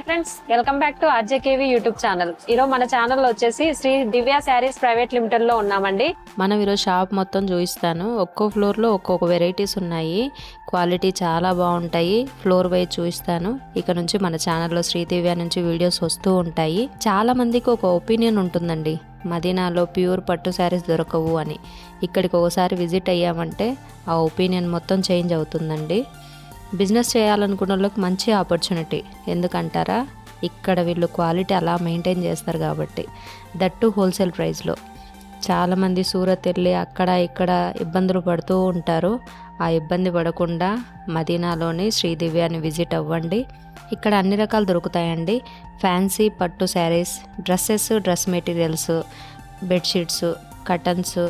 Hi friends welcome back to RJKV YouTube channel ఈరోజు మన channel వచ్చేసి శ్రీ దివ్య శారీస్ ప్రైవేట్ లిమిటెడ్లో ఉన్నామండి. మనం ఈరోజు షాప్ మొత్తం చూపిస్తాను. ఒక్కో ఫ్లోర్లో ఒక్కొక్క వెరైటీస్ ఉన్నాయి. క్వాలిటీ చాలా బాగుంటాయి. ఫ్లోర్ వైజ్ చూపిస్తాను. ఇక నుంచి మన ఛానల్లో శ్రీదివ్య నుంచి వీడియోస్ వస్తూ ఉంటాయి. చాలా మందికి ఒక ఒపీనియన్ ఉంటుందండి. మదీనాలో ప్యూర్ పట్టు శారీస్ దొరకవు అని. ఇక్కడికి ఒకసారి విజిట్ అయ్యామంటే ఆ ఒపీనియన్ మొత్తం చేంజ్ అవుతుందండి. బిజినెస్ చేయాలనుకున్న వాళ్ళకి మంచి ఆపర్చునిటీ. ఎందుకంటారా? ఇక్కడ వీళ్ళు క్వాలిటీ అలా మెయింటైన్ చేస్తారు కాబట్టి. దట్టు హోల్సేల్ ప్రైస్లో చాలామంది సూరత్ వెళ్ళి అక్కడ ఇక్కడ ఇబ్బందులు పడుతూ ఉంటారు. ఆ ఇబ్బంది పడకుండా మదీనాలోని శ్రీదివ్యాన్ని విజిట్ అవ్వండి. ఇక్కడ అన్ని రకాలు దొరుకుతాయండి. ఫ్యాన్సీ పట్టు saris dresses dress materials bedsheets curtains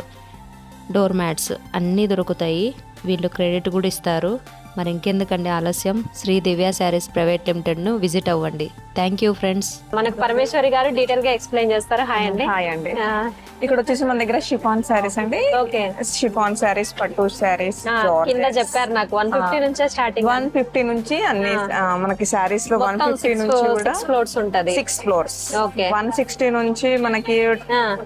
door mats అన్నీ దొరుకుతాయి. వీళ్ళు క్రెడిట్ కూడా ఇస్తారు. మరి ఇంకెందుకండి ఆలస్యం? శ్రీ దివ్య శారీస్ ప్రైవేట్ లిమిటెడ్ను విజిట్ అవ్వండి. Thank you friends. మనకు పరమేశ్వరి గారు డీటెయిల్గా ఎక్స్ప్లెయిన్ చేస్తారు? హాయ్ అండి. హాయ్ అండి. ఇక్కడ వచ్చేసి మన దగ్గర షిఫాన్ శారీస్ అండి. ఓకే. షిఫాన్ శారీస్ పట్టు శారీస్ కింద చెప్పారు నాకు. వన్ ఫిఫ్టీ నుంచే స్టార్టింగ్ వన్ ఫిఫ్టీ నుంచి అన్ని మనకి శారీస్లో వన్ ఫిఫ్టీ నుంచి కూడా ఫ్లోర్స్ ఉంటది. Six floors okay. One sixty నుంచి మనకి.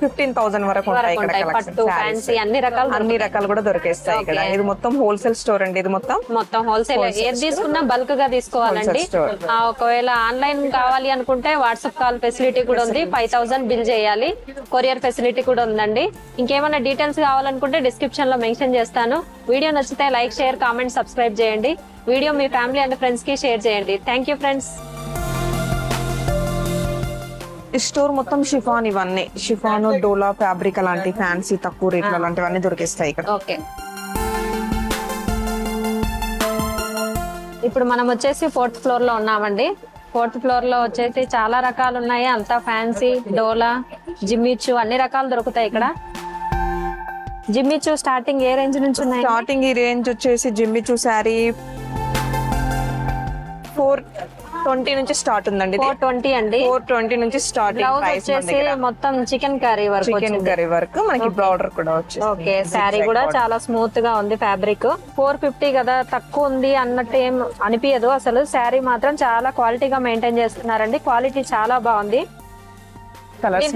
ఫిఫ్టీన్ థౌసండ్ వరకు ఉంటాయి ఇక్కడ పట్టు. ఫ్యాన్సీ అన్ని రకాలు అన్ని రకాలు కూడా దొరికేస్తాయి ఇక్కడ. ఇది మొత్తం హోల్సేల్ స్టోర్ అండి. ఇది మొత్తం మొత్తం హోల్సేల్ ఏది తీసుకున్నా బల్క్గా తీసుకోవాలండి. ఒకవేళ ఆన్లైన్ కావాలి అనుకుంటే వాట్సాప్ కాల్ ఫెసిలిటీ కూడా ఉంది. ఫైవ్ థౌసండ్ బిల్ చేయాలి. కొరియర్ ఫెసిలిటీ కూడా ఉందండి. ఇంకేమైనా డీటెయిల్స్ కావాలనుకుంటే డిస్క్రిప్షన్లో మెన్షన్ చేస్తాను. వీడియో నచ్చితే లైక్ షేర్ కామెంట్ సబ్స్క్రైబ్ చేయండి. వీడియో మీ ఫ్యామిలీ అండ్ ఫ్రెండ్స్కి షేర్ చేయండి. థ్యాంక్ యూ ఫ్రెండ్స్ ఈ స్టోర్ మొత్తం షిఫాన్ ఇవన్నీ. షిఫాన్ డోలా ఫ్యాబ్రిక్ అలాంటి ఫ్యాన్సీ తక్కువ రేట్లు అలాంటివన్నీ దొరికేస్తాయి ఇక్కడ. ఓకే ఇప్పుడు మనం వచ్చేసి ఫోర్త్ ఫ్లోర్లో ఉన్నామండి. ఫోర్త్ ఫ్లోర్లో వచ్చేసి చాలా రకాలు ఉన్నాయి. అంతా ఫ్యాన్సీ డోలా జిమ్మిచ్చు అన్ని రకాలు దొరుకుతాయి ఇక్కడ. జిమ్మిచ్చు స్టార్టింగ్ ఏ రేంజ్ నుంచి ఉన్నాయి? స్టార్టింగ్ ఈ రేంజ్ వచ్చేసి Jimmy Choo sari four twenty నుంచి స్టార్ట్ ఉందండి ఫోర్ ట్వంటీ అండి. ఫోర్ ట్వంటీ నుంచి బ్లౌజ్ ప్రైస్ వచ్చేసి మొత్తం చికెన్ కర్రీ వరకు చికెన్ వచ్చింది. కర్రీ వరకు మనకి బార్డర్ కూడా వచ్చేసి ఓకే శారీ కూడా చాలా స్మూత్గా ఉంది ఫ్యాబ్రిక్ ఫోర్ ఫిఫ్టీ కదా తక్కువ ఉంది అన్నట్టు ఏం అనిపించదు అసలు. శారీ మాత్రం చాలా క్వాలిటీగా మెయింటైన్ చేస్తున్నారండి. క్వాలిటీ చాలా బాగుంది. Colours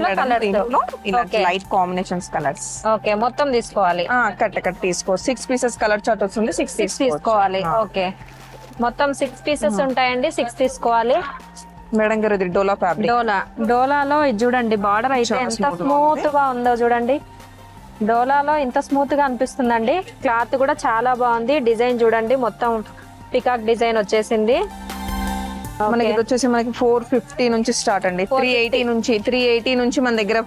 Okay. Light combinations colours okay. మొత్తం తీసుకోవాలి. కట్ కట్ తీసుకో. సిక్స్ పీసెస్ కలర్ చార్ట్ వస్తుంది సిక్స్ సిక్స్ తీసుకోవాలి. ఓకే. మొత్తం సిక్స్ పీసెస్ ఉంటాయండి సిక్స్ తీసుకోవాలి. మేడం గారు ఇది డోలా ఫ్యాబ్రిక్ డోలా. డోలాలో ఇది చూడండి బార్డర్ అయితే ఎంత స్మూత్గా ఉందో. చూడండి. డోలాలో ఇంత స్మూత్గా అనిపిస్తుందండి. క్లాత్ కూడా చాలా బాగుంది. డిజైన్ చూడండి మొత్తం పికాక్ డిజైన్ వచ్చేసింది. మనకి ఇది వచ్చేసి మనకి ఫోర్ ఫిఫ్టీ నుంచి స్టార్ట్ అండి. త్రీ ఎయిటీ నుంచి త్రీ ఎయిటీ నుంచి మన దగ్గర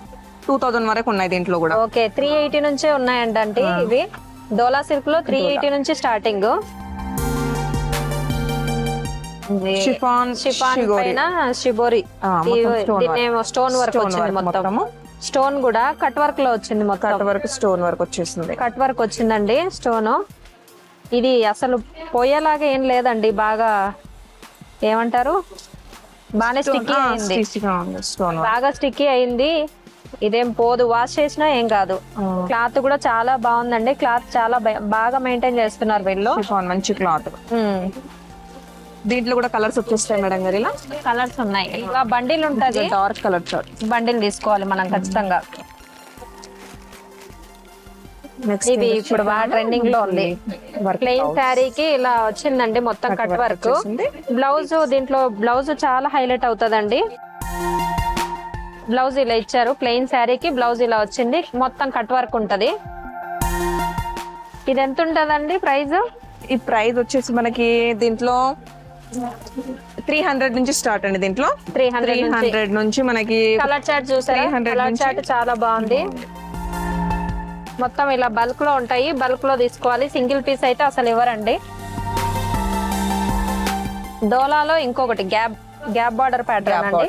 టూ థౌసండ్ వరకు ఉన్నాయి దీంట్లో కూడా. ఓకే త్రీ ఎయిటీ నుంచే ఉన్నాయండి ఇవి. డోలా సిల్క్లో త్రీ ఎయిటీ నుంచి స్టార్టింగ్ షిఫాన్ షిఫాన్. పైన షిబోరి. స్టోన్ వర్క్ వచ్చింది మొత్తము. స్టోన్ కూడా కట్ వర్క్లో వచ్చింది మొత్తం. కట్ వరకు స్టోన్ వరకు వచ్చేసింది. కట్ వర్క్ వచ్చిందండి స్టోన్ ఇది అసలు పోయేలాగా ఏం లేదండి బాగా ఏమంటారు? బాగానే స్టిక్కీ అయింది. బాగా స్టిక్కీ అయింది. ఇదేం పోదు వాష్ చేసినా ఏం కాదు. క్లాత్ కూడా చాలా బాగుందండి. క్లాత్ చాలా బాగా మెయింటైన్ చేస్తున్నారు వీళ్ళు. మంచి క్లాత్. దీంట్లో కూడా కలర్స్ వచ్చేస్తాయి మేడం గారు ఇలా? కలర్స్ ఉన్నాయి. ఇలా బండిల్ ఉంటది. డార్క్ కలర్ బండిల్ తీసుకోవాలి మనం ఖచ్చితంగా. ఇది ఇప్పుడు బాగా ట్రెండింగ్లో ఉంది. ప్లెయిన్ శారీకి ఇలా వచ్చిందండి మొత్తం కట్ వర్క్. బ్లౌజ్ దీంట్లో బ్లౌజ్ చాలా హైలైట్ అవుతుందండి. బ్లౌజ్ ఇలా ఇచ్చారు. ప్లెయిన్ శారీకి బ్లౌజ్ ఇలా వచ్చింది. మొత్తం కట్ వర్క్ ఉంటది. ఇది ఎంత ఉంటదండి ప్రైస్ ఈ ప్రైస్ వచ్చేసి మనకి దీంట్లో త్రీ హండ్రెడ్ నుంచి స్టార్ట్ అండి దీంట్లో. త్రీ హండ్రెడ్ హండ్రెడ్ నుంచి మనకి కలర్ చార్ట్ చూసారా? 300 కలర్ చార్ట్ చాలా బాగుంది. మొత్తం ఇలా బల్క్లో ఉంటాయి. బల్క్లో తీసుకోవాలి. సింగిల్ పీస్ అయితే అసలు ఇవ్వరండి. డోలాలో ఇంకొకటి గ్యాప్ గ్యాప్ బార్డర్ ప్యాటర్న్ అండి.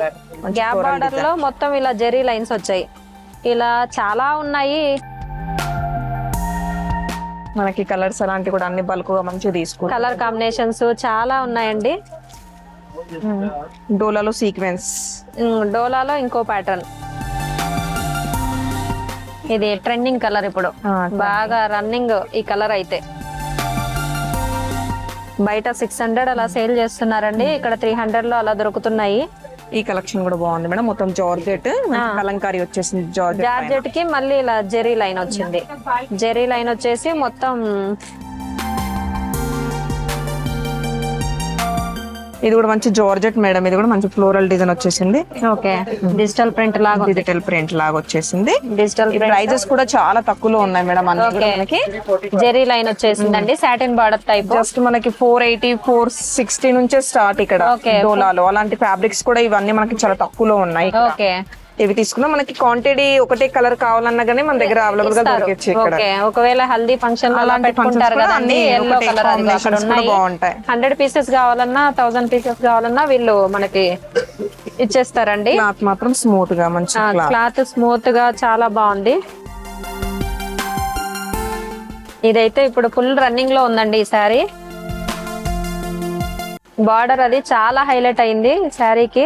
గ్యాప్ బార్డర్లో మొత్తం ఇలా జెరీ లైన్స్ వచ్చాయి. ఇలా చాలా ఉన్నాయి. మనకి కలర్స్ అలాంటి కూడా అన్ని బల్క్గా మంచిగా తీసుకుంటాం కలర్ కాంబినేషన్స్ చాలా ఉన్నాయండి. డోలాలో సీక్వెన్స్. డోలాలో ఇంకో ప్యాటర్న్. ఇది ట్రెండింగ్ కలర్ ఇప్పుడు. బాగా రన్నింగ్ ఈ కలర్ అయితే. బయట సిక్స్ హండ్రెడ్ అలా సేల్ చేస్తున్నారండి. ఇక్కడ త్రీ హండ్రెడ్లో అలా దొరుకుతున్నాయి. ఈ కలెక్షన్ కూడా బాగుంది మేడం. మొత్తం జార్జెట్ కలంకారీ వచ్చేసింది జార్జెట్ జార్జెట్కి మళ్ళీ ఇలా జెరీ లైన్ వచ్చింది. జెరీ లైన్ వచ్చేసి మొత్తం ఇది కూడా మంచి జార్జెట్ మేడం ఇది కూడా మంచి ఫ్లోరల్ డిజైన్ వచ్చేసింది. ఓకే. డిజిటల్ ప్రింట్ లాగా డిజిటల్ ప్రింట్ లాగా వచ్చేసింది. డిజిటల్ ప్రైజెస్ కూడా చాలా తక్కువలో ఉన్నాయి మేడం మనకి. జెరీ లైన్ వచ్చేసిందండి సాటిన్ బార్డర్ టైప్. జస్ట్ మనకి ఫోర్ ఎయిటీ ఫోర్ సిక్స్టీ నుంచే స్టార్ట్ ఇక్కడ. డోలాలో. అలాంటి ఫ్యాబ్రిక్స్ కూడా ఇవన్నీ మనకి చాలా తక్కువలో ఉన్నాయి. ఓకే. ఇవి తీసుకున్నా. మనకి క్వాంటిటీ ఒకటే కలర్ కావాలన్నా కానీ మన దగ్గర అవైలబుల్గా దొరకచ్చు ఇక్కడ. ఓకే. ఒకవేళ హల్దీ ఫంక్షన్ పెట్టుకుంటారు అన్ని ఎల్లో కలర్ బాగుంటాయి. హండ్రెడ్ పీసెస్ కావాలన్నా థౌసండ్ పీసెస్ కావాలన్నా వీళ్ళు మనకి ఇచ్చేస్తారండి. క్లాత్ మాత్రం స్మూత్గా మంచి క్లాత్ స్మూత్గా చాలా బాగుంది. ఇదైతే ఇప్పుడు ఫుల్ రన్నింగ్లో ఉందండి ఈ శారీ బార్డర్ అది చాలా హైలైట్ అయింది శారీకి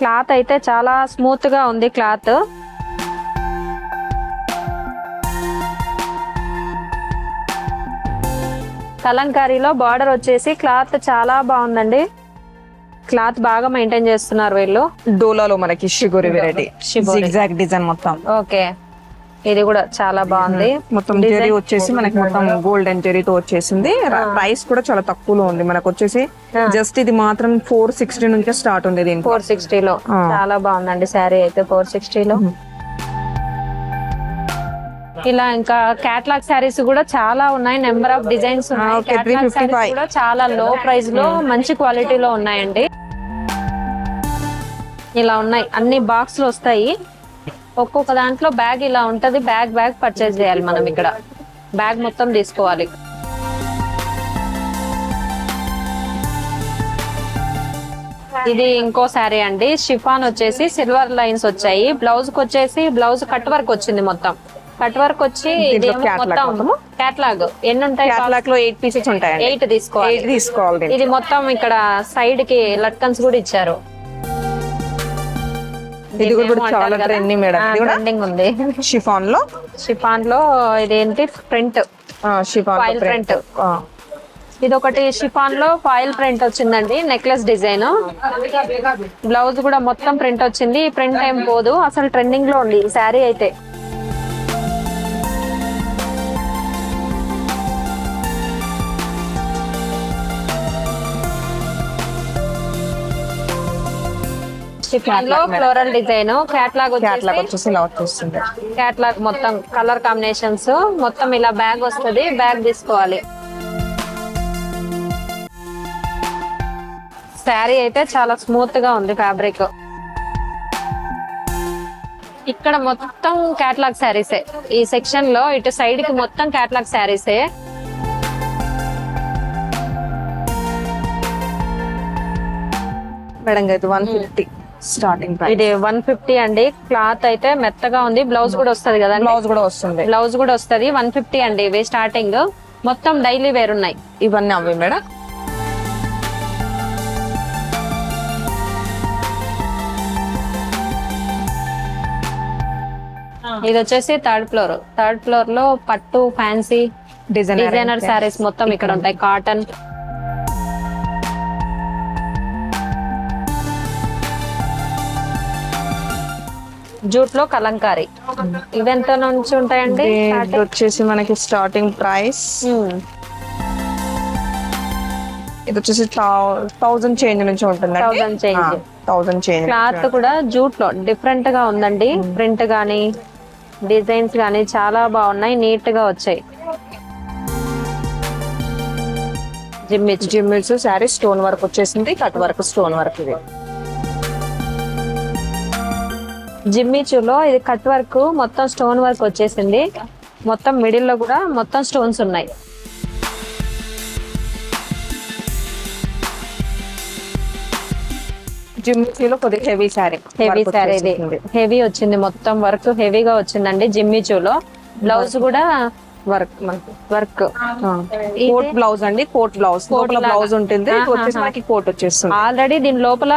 క్లాత్ అయితే చాలా స్మూత్గా ఉంది క్లాత్. కలంకారీలో బార్డర్ వచ్చేసి క్లాత్ చాలా బాగుందండి. క్లాత్ బాగా మెయింటైన్ చేస్తున్నారు వీళ్ళు. డోలాలో మనకి షిగోరి వెరైటీ డిజైన్ మొత్తం. ఓకే. ఇది కూడా చాలా బాగుంది. మొత్తం జెరీ వచ్చేసి మనకి మొత్తం గోల్డెన్ జెరీతో వచ్చేసింది. ప్రైస్ కూడా చాలా తక్కువలో ఉంది. మనకు వచ్చేసి జస్ట్ ఇది మాత్రం ఫోర్ సిక్స్టీ నుంచే స్టార్ట్ ఉంది దీనికి. ఫోర్ సిక్స్టీలో చాలా బాగుందండి శారీ అయితే ఫోర్ సిక్స్టీలో ఇలా ఇంకా క్యాట్లాగ్ శారీస్ కూడా చాలా ఉన్నాయి. నెంబర్ ఆఫ్ డిజైన్స్ ఉన్నాయి. okay, Catalog 355. sarees కూడా చాలా లో ప్రైస్లో మంచి క్వాలిటీలో ఉన్నాయండి. ఇలా ఉన్నాయి. అన్ని బాక్స్లో వస్తాయి. ఒక్కొక్క దాంట్లో బ్యాగ్ ఇలా ఉంటది బ్యాగ్ బ్యాగ్ పర్చేజ్ చేయాలి మనం ఇక్కడ. బ్యాగ్ మొత్తం తీసుకోవాలి. ఇది ఇంకో శారీ అండి. షిఫాన్ వచ్చేసి సిల్వర్ లైన్స్ వచ్చాయి. బ్లౌజ్కి వచ్చేసి బ్లౌజ్ కట్ వర్క్ వచ్చింది మొత్తం. కట్ వర్క్ వచ్చి మొత్తం ఎన్ని ఉంటాయి క్యాట్లాక్లో ఎయిట్ పీసెస్ ఉంటాయండి. ఎయిట్ తీసుకోవాలి. ఇది మొత్తం ఇక్కడ సైడ్కి లట్కన్స్ కూడా ఇచ్చారు. ఇది కూడా చాలా ట్రెండింగ్ మేడం ఇది కూడా ట్రెండింగ్ ఉంది. షిఫాన్లో షిఫాన్లో ఇదేంటి ప్రింట్ షిఫాన్ print. ఇది ఒకటి షిఫాన్లో ఫాయిల్ ప్రింట్ వచ్చిందండి నెక్లెస్ డిజైన్. బ్లౌజ్ కూడా మొత్తం ప్రింట్ వచ్చింది. ప్రింట్ ఏం పోదు అసలు ట్రెండింగ్లో ఉంది ఈ శారీ అయితే. లో ఫ్లోరల్ డిజైన్ క్యాట్లాగ్ క్యాట్లాగ్ వచ్చేసి వచ్చేసి ఇలా వచ్చేస్తుంది. క్యాట్లాగ్ మొత్తం కలర్ కాంబినేషన్స్ మొత్తం ఇలా బ్యాగ్ వస్తది బ్యాగ్ తీసుకోవాలి. శారీ అయితే చాలా స్మూత్గా ఉంది ఫ్యాబ్రిక్ ఇక్కడ మొత్తం క్యాట్లాగ్ శారీసే ఈ సెక్షన్లో ఇటు సైడ్కి మొత్తం క్యాట్లాగ్ శారీసే మేడం అయితే వన్ ఫిఫ్టీ స్టార్టింగ్ ప్రైస్ ఇది వన్ ఫిఫ్టీ అండి. క్లాత్ అయితే మెత్తగా ఉంది. బ్లౌజ్ కూడా వస్తది కదండి. బ్లౌజ్ కూడా వస్తుంది. బ్లౌజ్ కూడా వస్తది. వన్ ఫిఫ్టీ అండి. ఇవి స్టార్టింగ్ మొత్తం డైలీ వేర్ ఉన్నాయి. ఇవన్నీ అవి మేడం. ఇది వచ్చేసి థర్డ్ ఫ్లోర్ థర్డ్ ఫ్లోర్లో పట్టు ఫ్యాన్సీ డిజైన్ డిజైనర్ సారీస్ మొత్తం ఇక్కడ ఉంటాయి. కాటన్ జూట్లో కలంకారీ ఇవెంత నుంచి ఉంటాయండి? వచ్చేసి మనకి స్టార్టింగ్ ప్రైస్. ఇది వచ్చేసి థౌసండ్ చేంజ్ నుంచి ఉంటుంది 1000 change. థౌసండ్ చేంజ్ క్లాత్ కూడా జూట్లో డిఫరెంట్గా ఉందండి ప్రింట్ గానీ డిజైన్స్ గానీ చాలా బాగున్నాయి నీట్గా వచ్చాయి. జిమ్మిచ్ జిమ్మిల్స్ శారీ స్టోన్ వర్క్ వచ్చేసింది కట్ వర్క్ స్టోన్ వర్క్ ఇది. జిమ్మిచూలో ఇది కట్ వర్క్ మొత్తం స్టోన్ వర్క్ వచ్చేసింది. మొత్తం మిడిల్లో కూడా మొత్తం స్టోన్స్ ఉన్నాయి. జిమ్మిల్స్లో కొద్దిగా హెవీ శారీ హెవీ శారీ ఇది. హెవీ వచ్చింది. మొత్తం వర్క్ హెవీగా వచ్చిందండి జిమ్మిచూలో బ్లౌజ్ కూడా వర్క్ మనకి. వర్క్. కోట్ బ్లౌజ్ అండి కోట్ బ్లౌజ్. లోపల. బ్లౌజ్ ఉంటుంది వచ్చేసి మనకి కోట్ వచ్చేస్తుంది. ఆల్రెడీ దీని లోపల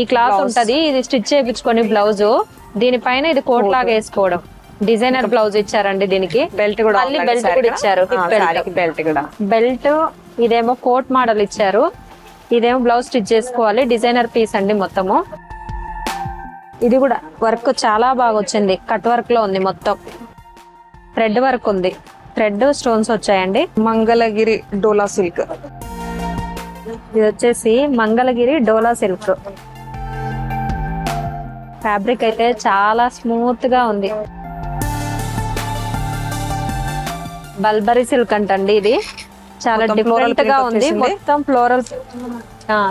ఈ క్లాత్ ఉంటది ఇది స్టిచ్ చేయించుకొని బ్లౌజ్. దీనిపైన ఇది కోట్ లాగా వేసుకోవడం. డిజైనర్ బ్లౌజ్ ఇచ్చారండి దీనికి. బెల్ట్ కూడా బెల్ట్ కూడా ఇచ్చారు. బెల్ట్ కూడా. బెల్ట్ ఇదేమో కోట్ మోడల్ ఇచ్చారు. ఇదేమో బ్లౌజ్ స్టిచ్ చేసుకోవాలి. డిజైనర్ పీస్ అండి మొత్తము. ఇది కూడా వర్క్ చాలా బాగా వచ్చింది. కట్ వర్క్లో ఉంది మొత్తం. థ్రెడ్ వర్క్ ఉంది. థ్రెడ్ స్టోన్స్ వచ్చాయండి. మంగళగిరి డోలా సిల్క్. ఇది వచ్చేసి మంగళగిరి డోలా సిల్క్. ఫ్యాబ్రిక్ అయితే చాలా స్మూత్గా ఉంది. బల్బరీ సిల్క్ అంటండి ఇది. చాలా డిఫరెంట్గా ఉంది. మొత్తం floral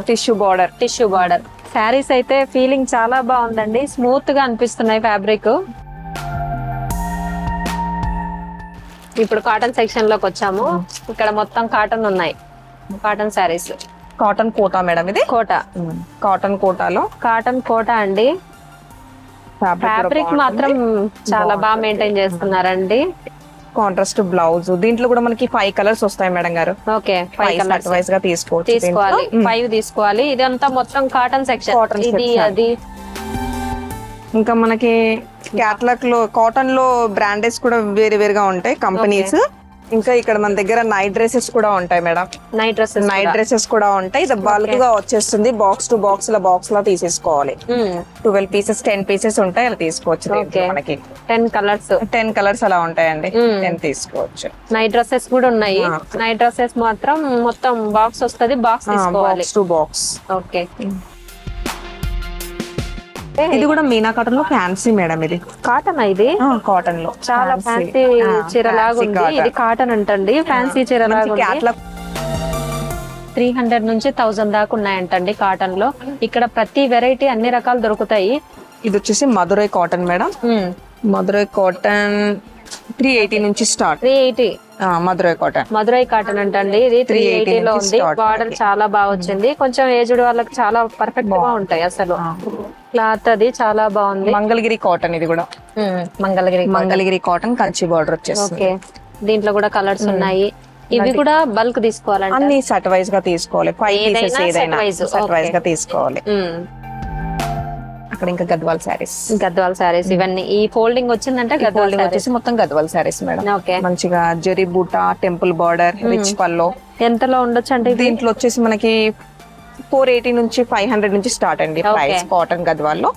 tissue border tissue border saris అయితే ఫీలింగ్ చాలా బాగుందండి. స్మూత్గా అనిపిస్తున్నాయి ఫ్యాబ్రిక్ ఇప్పుడు కాటన్ సెక్షన్లోకి వచ్చాము. ఇక్కడ మొత్తం కాటన్ ఉన్నాయి. Cotton saris cotton Kota madam ఇది? కోట కాటన్ కోటాలో కాటన్ కోట అండి. ఫ్యాబ్రిక్ మాత్రం చాలా బాగా మెయింటైన్ చేస్తున్నారండి. Contrast blouse. దీంట్లో కూడా మనకి ఫైవ్ కలర్స్ వస్తాయి మేడం గారు. ఓకే ఫైవ్ కలర్స్ వైస్గా తీసుకోవచ్చు తీసుకోవాలి. ఫైవ్ తీసుకోవాలి. ఇదంతా మొత్తం కాటన్ సెక్షన్ Cotton ఇది. అది. ఇంకా మనకి క్యాట్లాగ్లో కాటన్లో బ్రాండెస్ కూడా వేరు వేరుగా ఉంటాయి. కంపెనీస్ ఇంకా ఇక్కడ మన దగ్గర నైట్ డ్రెస్సెస్ కూడా ఉంటాయి madam night dresses night dresses కూడా ఉంటాయి. ఇది బల్క్గా వచ్చేస్తుంది. బాక్స్ టు బాక్స్ ల బాక్స్ లా తీసేసుకోవాలి. ట్వెల్వ్ పీసెస్ టెన్ పీసెస్ ఉంటాయి. అలా తీసుకోవచ్చు. మనకి. టెన్ కలర్స్ టెన్ కలర్స్ అలా ఉంటాయండి. టెన్ తీసుకోవచ్చు. నైట్ డ్రెస్సెస్ కూడా ఉన్నాయి. నైట్ డ్రెస్సెస్ మాత్రం మొత్తం బాక్స్ వస్తది. బాక్స్ తీసుకోవాలి. బాక్స్ టు బాక్స్ ఓకే ఇది కూడా మీనా కాటన్లో ఫ్యాన్సీ మేడం ఇది. కాటన్ ఇది? కాటన్లో. చాలా ఫ్యాన్సీ చీరలాగా ఉంది ఇది కాటన్ అంటండి. ఫ్యాన్సీ ఉంది క్యాట్లాగ్ త్రీ హండ్రెడ్ నుంచి థౌసండ్ దాకా ఉన్నాయంటండి కాటన్లో. ఇక్కడ ప్రతి వెరైటీ అన్ని రకాలు దొరుకుతాయి. ఇది వచ్చేసి Madurai cotton madam Madurai cotton three eighty నుంచి start three eighty Madurai cotton. Madurai cotton అంటండి. ఇది త్రీ 380 ఎయిటీ లో ఉంది. బార్డర్ చాలా బాగా వచ్చింది. కొంచెం ఏజ్డ్ వాళ్ళకి చాలా పర్ఫెక్ట్గా ఉంటాయి అసలు. క్లాత్ అది చాలా బాగుంది. మంగళగిరి కాటన్ ఇది కూడా. మంగళగిరి మంగళగిరి కాటన్ కంచి బార్డర్ వచ్చేస్తుంది. ఓకే. దీంట్లో కూడా కలర్స్ ఉన్నాయి. ఇవి కూడా బల్క్ తీసుకోవాలండి అన్ని సెట్ వైజ్గా తీసుకోవాలి. ఫైవ్ పీసెస్ ఏదైనా సెట్ వైజ్. గా తీసుకోవాలి. అక్కడ ఇంకా గద్వాల్ శారీస్. గద్వాల్ సారీస్ ఇవన్నీ. ఈ ఫోల్డింగ్ వచ్చిందంటే గద్వాల్ వచ్చేసి మొత్తం గద్వాల్ శారీస్ మేడం. ఓకే. మంచిగా జరీ బూటా టెంపుల్ బార్డర్ రిచ్ పల్లో. ఎంతలో ఉండొచ్చు అంటే దీంట్లో వచ్చేసి మనకి ఫోర్ ఎయిటీ నుంచి ఫైవ్ హండ్రెడ్ నుంచి స్టార్ట్ అండి. ప్రైస్ కాటన్ గద్వాల్లో.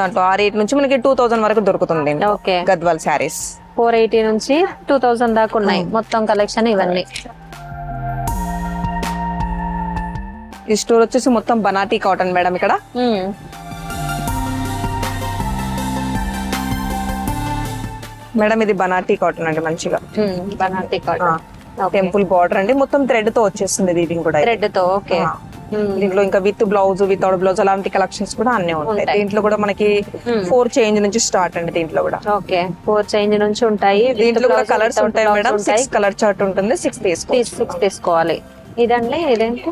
దాంట్లో ఆ రేట్ నుంచి మనకి టూ థౌసండ్ వరకు దొరుకుతుంది గద్వాల్ శారీస్. ఫోర్ ఎయిటీ నుంచి టూ థౌసండ్ దాకా ఉన్నాయి. మొత్తం కలెక్షన్ ఇవన్నీ. ఈ స్టోర్ వచ్చేసి మొత్తం బనాటీ కాటన్ మేడం ఇక్కడ. మేడం ఇది బనాటీ కాటన్ అండి మంచిగా. బనారసి కాటన్. టెంపుల్ బార్డర్ అండి. మొత్తం థ్రెడ్తో వచ్చేస్తుంది ఇది కూడా థ్రెడ్తో ఓకే. దీంట్లో ఇంకా విత్ బ్లౌజ్ వితౌట్ బ్లౌజ్ అలాంటి కలెక్షన్స్ కూడా అన్ని ఉంటాయి. దీంట్లో కూడా మనకి ఫోర్ చేంజ్ నుంచి స్టార్ట్ అండి దీంట్లో కూడా. ఓకే. ఫోర్ చేంజ్ నుంచి ఉంటాయి. దీంట్లో కూడా కలర్స్ ఉంటాయి మేడం. సిక్స్ కలర్ చార్ట్ ఉంటుంది. సిక్స్ తీసుకో సిక్స్ తీసుకోవాలి. ఇదండి ఇదేంటి?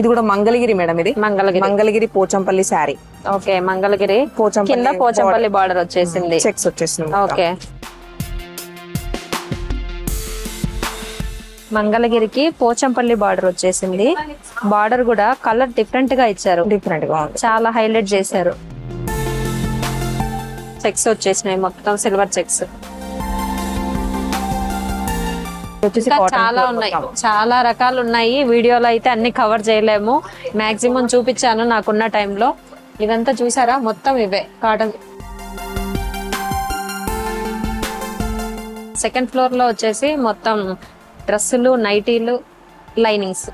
ఇది కూడా మంగళగిరి మేడం ఇది. మంగళగిరి. మంగళగిరి పోచంపల్లి శారీ. ఓకే మంగళగిరి. పోచంపల్లి కింద పోచంపల్లి బార్డర్ వచ్చేసింది. చెక్స్ వచ్చేసింది ఓకే. మంగళగిరికి పోచంపల్లి బార్డర్ వచ్చేసింది. బార్డర్ కూడా కలర్ డిఫరెంట్గా ఇచ్చారు. డిఫరెంట్గా చాలా హైలైట్ చేశారు. చెక్స్ వచ్చేసినాయి మొత్తం సిల్వర్ చెక్స్. చాలా ఉన్నాయి. చాలా రకాలు ఉన్నాయి. వీడియోలో అయితే అన్ని కవర్ చేయలేము. మాక్సిమం చూపించాను నాకున్న టైంలో. ఇదంతా చూసారా? మొత్తం ఇవే కాటన్ సెకండ్ ఫ్లోర్లో వచ్చేసి మొత్తం డ్రెస్సులు నైటీలు లైనింగ్స్.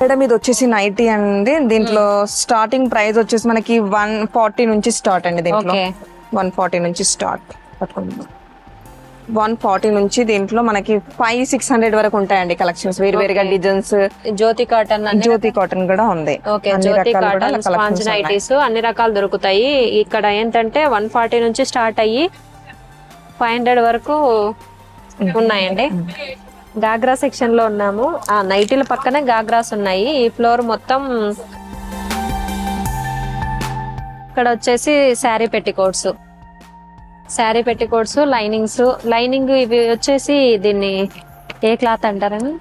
మేడం ఇది వచ్చేసి నైటీ అండి. దీంట్లో స్టార్టింగ్ ప్రైస్ వచ్చేసి మనకి వన్ ఫార్టీ నుంచి స్టార్ట్ అండి దీంట్లో. వన్ ఫార్టీ నుంచి స్టార్ట్. వన్ ఫార్టీ నుంచి దీంట్లో మనకి ఫైవ్ సిక్స్ హండ్రెడ్ వరకు ఉంటాయండి కలెక్షన్స్. వేరు వేరుగా designs Jyoti cotton Jyoti cotton కూడా ఉంది. నైటీస్ అన్ని రకాలు దొరుకుతాయి. ఇక్కడ ఏంటంటే వన్ ఫార్టీ నుంచి స్టార్ట్ అయ్యి ఫైవ్ హండ్రెడ్ వరకు ఉన్నాయండి. గాగ్రా సెక్షన్లో ఉన్నాము. ఆ నైటీల పక్కనే గాగ్రాస్ ఉన్నాయి. ఈ ఫ్లోర్ మొత్తం ఇక్కడ వచ్చేసి sari petticoats sari petticoats linings. Lining ఇవి వచ్చేసి దీన్ని ఏ క్లాత్ అంటారని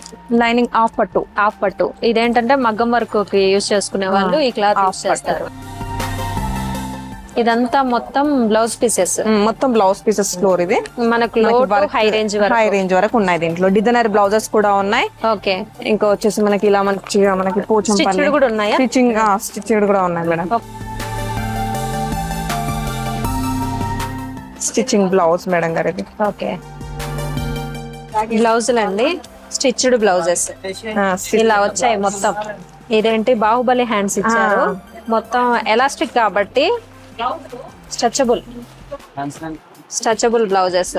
లైనింగ్ ఆఫ్ పట్టు. హాఫ్ పట్టు. ఇదేంటంటే మగ్గం వర్క్ యూస్ చేసుకునే వాళ్ళు ఈ క్లాత్ యూస్ చేస్తారు. ఇదంతా మొత్తం బ్లౌజ్ పీసెస్. మొత్తం బ్లౌజ్ పీసెస్ ఫ్లోర్ ఇది. మనకు హై రేంజ్ వరకు హై రేంజ్ వరకు. ఉన్నాయి దీంట్లో. డిజైనర్ బ్లౌజెస్ కూడా ఉన్నాయి. ఓకే. ఇంకా వచ్చేసి మనకి ఇలా మనకి పోచం స్టిచ్డ్ కూడా ఉన్నాయా? స్టిచ్చింగ్ స్టిచ్డ్ కూడా ఉన్నాయి మేడం. స్టిచ్చింగ్ బ్లౌజ్ మేడం గారు ఇది ఓకే బ్లౌజులు అండి స్టిచ్డ్ బ్లౌజెస్ ఇలా వచ్చాయి మొత్తం. ఇదేంటి? బాహుబలి హ్యాండ్స్ ఇచ్చారు. మొత్తం ఎలాస్టిక్ కాబట్టి stretchable stretchable blouses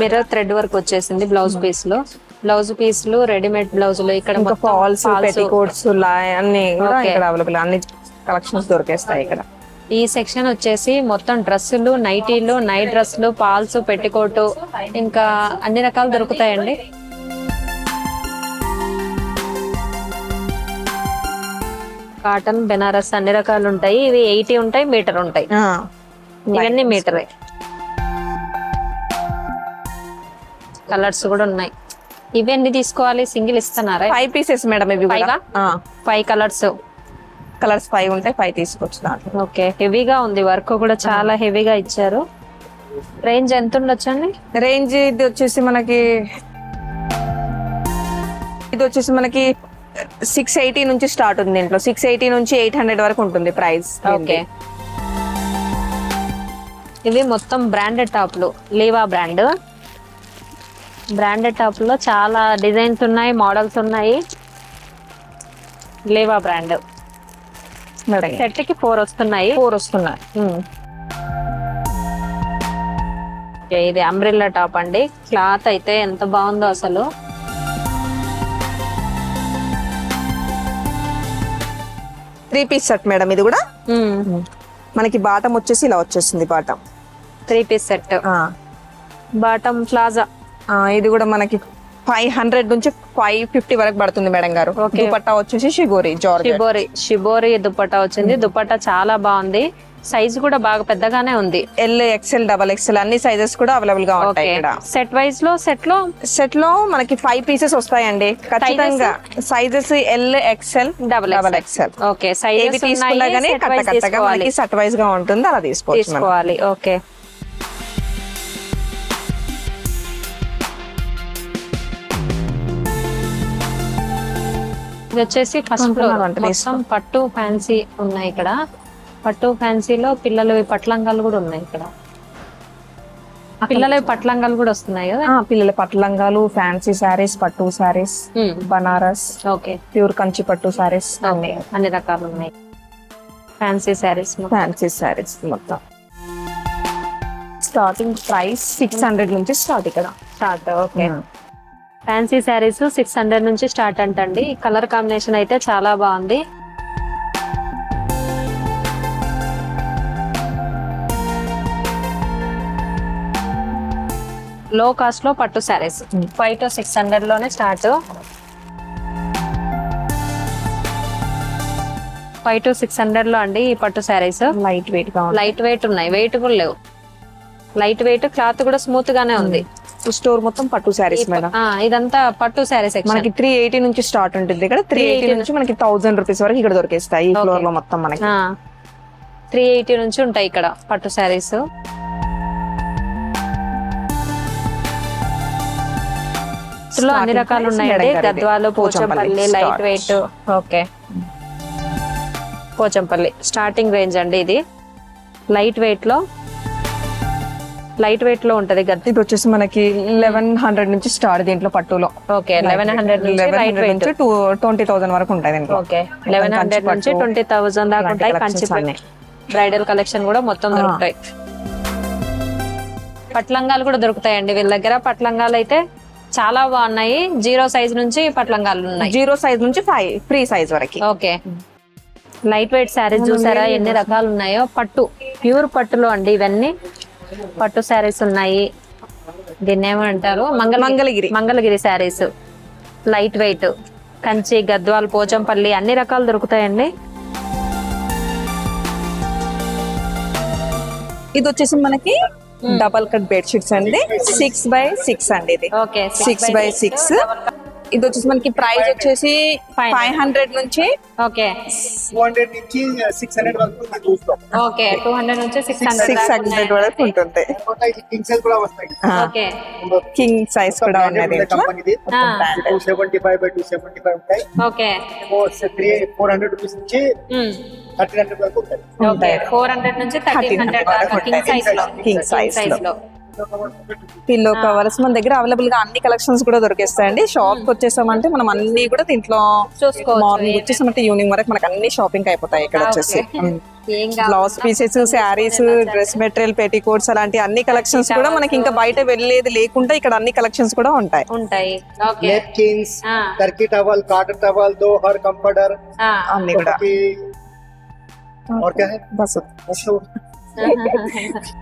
mirror thread work వచ్చేసింది బ్లౌజ్ పీస్లో. బ్లౌజ్ పీస్లు రెడీమేడ్ బ్లౌజులు ఇక్కడ ఇంకా మొత్తం ఫాల్స్. పెట్టికోట్స్ అన్ని. ఇక్కడ అవైలబుల్ అన్ని కలెక్షన్స్ దొరికేస్తాయి ఇక్కడ. ఈ సెక్షన్ వచ్చేసి మొత్తం డ్రెస్సులు నైటీలు నైట్ డ్రెస్సులు పాల్స్ పెట్టికోటు ఇంకా అన్ని రకాలు దొరుకుతాయండి. కాటన్ బెనారస్ అన్ని రకాలు ఉంటాయి. ఇవి ఎయిటీ ఉంటాయి మీటర్ ఉంటాయి. ఇవన్నీ మీటరే. కలర్స్ కూడా ఉన్నాయి. ఇవన్నీ తీసుకోవాలి? సింగిల్ ఇస్తున్నారా? ఫైవ్ పీసెస్ మేడం ఇవి? ఫైవ్ కలర్స్ కలర్స్ ఫైవ్ ఉంటాయి ఫైవ్ తీసుకోవచ్చు దాంట్లో. ఓకే. హెవీగా ఉంది. వర్క్ కూడా చాలా హెవీగా ఇచ్చారు. రేంజ్ ఎంత ఉండొచ్చండి రేంజ్ ఇది వచ్చేసి మనకి ఇది వచ్చేసి మనకి సిక్స్ ఎయిటీ నుంచి స్టార్ట్ ఉంది దీంట్లో. సిక్స్ ఎయిటీ నుంచి ఎయిట్ హండ్రెడ్ వరకు ఉంటుంది ప్రైస్ ఓకే. ఇవి మొత్తం బ్రాండెడ్ టాప్లు లీవా బ్రాండ్ బ్రాండెడ్ టాప్లో చాలా డిజైన్స్ ఉన్నాయి మోడల్స్ ఉన్నాయి. లీవా బ్రాండ్ సెట్కి ఫోర్ వస్తున్నాయి. ఫోర్ వస్తున్నాయి. ఓకే, ఇది అంబ్రిల్లా టాప్ అండి. క్లాత్ అయితే ఎంత బాగుందో అసలు. త్రీ పీస్ సెట్ మేడం ఇది కూడా? మనకి బాటం వచ్చేసి ఇలా వచ్చేసింది బాటం. Three piece set. ఆ, బాటమ్ ప్లాజా. ఇది కూడా మనకి ఫైవ్ హండ్రెడ్ నుంచి ఫైవ్ ఫిఫ్టీ వరకు పడుతుంది మేడం గారు. దుపట్టా వచ్చేసి జార్జ్ షిబోరి షిబోరి దుపట్టా వచ్చింది. దుపట్టా చాలా బాగుంది. సైజ్ కూడా బాగా పెద్దగానే ఉంది. ఎల్ ఎక్సెల్ డబల్ ఎక్సెల్ అన్ని సైజెస్ కూడా అవైలబుల్గా ఉంటాయి ఇక్కడ. సెట్ వైజ్లో సెట్లో? సెట్లో మనకి ఫైవ్ పీసెస్ వస్తాయండి. ఖచ్చితంగా sizes L XL double double XL okay sizes తీసుకున్నా గానీ కట్ట కట్టగా మనకి సెట్ వైజ్గా ఉంటుంది. అలా తీసుకోవాలి. ఓకే ఇది వచ్చేసి ఫస్ట్ ఫ్లోర్ అంటే మొత్తం పట్టు ఫ్యాన్సీ ఉన్నాయి ఇక్కడ. పట్టు ఫ్యాన్సీలో పిల్లలు పట్లంగాలు కూడా ఉన్నాయి ఇక్కడ. పిల్లల పట్లంగాలు కూడా వస్తున్నాయి కదా? పిల్లల పట్లంగాలు ఫ్యాన్సీ శారీస్ పట్టు శారీస్ బనారస్ ఓకే. ప్యూర్ కంచి పట్టు శారీస్ అన్ని. అన్ని రకాలు ఉన్నాయి. ఫ్యాన్సీ శారీస్ ఫ్యాన్సీ శారీస్ మొత్తం. స్టార్టింగ్ ప్రైస్ సిక్స్ హండ్రెడ్ నుంచి స్టార్ట్ ఇక్కడ. Start okay. Fancy saris six hundred నుంచి స్టార్ట్ అంటండి. కలర్ కాంబినేషన్ అయితే చాలా బాగుంది. లో కాస్ట్లో పట్టు శారీస్. ఫైవ్ టు సిక్స్ హండ్రెడ్లోనే స్టార్ట్ ఫైవ్ టు సిక్స్ హండ్రెడ్లో అండి ఈ పట్టు saris. Light weight light weight ఉన్నాయి. వెయిట్ కూడా లేవు. లైట్ వెయిట్ క్లాత్ కూడా స్మూత్ గానే ఉంది. స్టోర్ మొత్తం పట్టు శారీస్ మేడం. ఇదంతా పట్టు శారీ సెక్షన్ మనకి త్రీ ఎయిటీ నుంచి స్టార్ట్ ఉంటుంది ఇక్కడ. త్రీ ఎయిటీ నుంచి మనకి థౌసండ్ రూపీస్ వరకు ఇక్కడ దొరికేస్తాయి ఈ ఫ్లోర్లో మొత్తం మనకి. త్రీ ఎయిటీ నుంచి ఉంటాయి ఇక్కడ పట్టు శారీస్. ఇందులో అన్ని రకాలు ఉన్నాయండి. Gadwal Pochampally light. Weight okay. Pochampally. Starting range అండి ఇది. లైట్ వెయిట్లో లైట్ వెయిట్లో ఉంటది గద్ద ఇది వచ్చేసి మనకి లెవెన్ హండ్రెడ్ నుంచి స్టార్ట్ దీంట్లో పట్టులో. ఓకే లెవెన్ హండ్రెడ్ నుంచి లెవెన్ టూ ట్వంటీ థౌసండ్ వరకు ఉంటాయి దీంట్లో. ఓకే లెవెన్ హండ్రెడ్ నుంచి ట్వంటీ థౌసండ్ దాకా ఉంటాయి. కంచి. బ్రైడల్ కలెక్షన్ కూడా మొత్తం దొరుకుతాయి. పట్లంగాలు కూడా దొరుకుతాయండి. వీళ్ళ దగ్గర పట్లంగాలు అయితే చాలా బాగున్నాయి. జీరో సైజ్ నుంచి పట్లంగాలు ఉన్నాయి. జీరో సైజ్ నుంచి ఫైవ్ ఫ్రీ సైజ్ వరకు. ఓకే. లైట్ వెయిట్ శారీస్ చూసారా? ఎన్ని రకాలు ఉన్నాయో? పట్టు. ప్యూర్ పట్టులో అండి ఇవన్నీ. పట్టు శారీస్ ఉన్నాయి. దీన్ని ఏమంటారు? మంగళ మంగళగిరి. మంగళగిరి శారీస్ లైట్ వెయిట్ కంచి గద్వాల్ పోచంపల్లి అన్ని రకాలు దొరుకుతాయండి. ఇది వచ్చేసి మనకి డబల్ కట్ బెడ్ షీట్స్ అండి. సిక్స్ బై సిక్స్ అండి ఇది. ఓకే సిక్స్ బై సిక్స్ ఇది వచ్చేసి మనకి ప్రైస్ వచ్చేసి ఫైవ్ హండ్రెడ్ నుంచి ఓకే టూ హండ్రెడ్ నుంచి సిక్స్ హండ్రెడ్ వరకు ఉంది చూస్తాం. ఓకే టూ హండ్రెడ్ నుంచి సిక్స్ హండ్రెడ్ సిక్స్ హండ్రెడ్ వరకు ఉంటుంది. కింగ్ సైజ్ కూడా వస్తాయి. ఓకే కింగ్ సైజ్ కూడా ఉన్నది seventy five by two seventy five ఉంటాయి. Okay three four hundred rupees నుంచి థర్టీన్ హండ్రెడ్ వరకు పిల్లో కవర్స్ మన దగ్గర అవైలబుల్గా అన్ని కలెక్షన్స్ కూడా దొరికేస్తాయండి. షాప్కి వచ్చేసామంటే మనం అన్ని కూడా దీంట్లో మార్నింగ్ వచ్చేసామంటే ఈవినింగ్ వరకు మనకు అన్ని షాపింగ్ అయిపోతాయి ఇక్కడ వచ్చేసి. Blouse pieces saris dress material petticoats అలాంటి అన్ని కలెక్షన్స్ కూడా మనకి ఇంకా బయట వెళ్ళేది లేకుండా ఇక్కడ అన్ని కలెక్షన్స్ కూడా ఉంటాయి. ఉంటాయి. Turkey towel cotton towel dohar comforter అన్ని కూడా. और क्या है? बस अच्छा,